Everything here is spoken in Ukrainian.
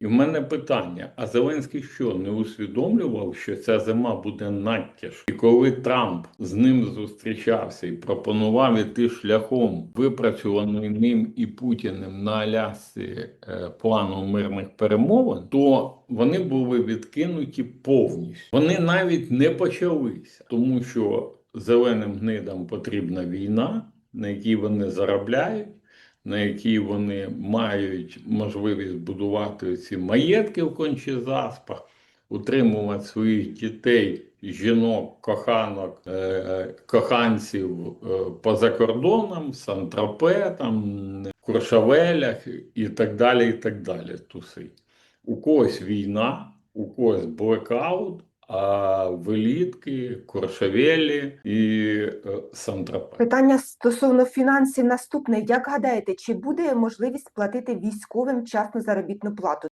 І в мене питання: а Зеленський що не усвідомлював, що ця зима буде надтяж? І коли Трамп з ним зустрічався і пропонував іти шляхом випрацьований ним і Путіним на Алясці е, плану мирних перемовин, то вони були відкинуті повністю. Вони навіть не почалися, тому що зеленим гнидам потрібна війна, на якій вони заробляють на якій вони мають можливість будувати ці маєтки в кончезаспах, утримувати своїх дітей, жінок, коханок, е, е, коханців е, поза кордоном, Сан-Тропе, там, Куршавелях і так далі. і так далі. Туси. У когось війна, у когось блекаут, а велітки, Куршавелі і е, Питання стосовно фінансів наступне. Як гадаєте, чи буде можливість платити військовим частну заробітну плату?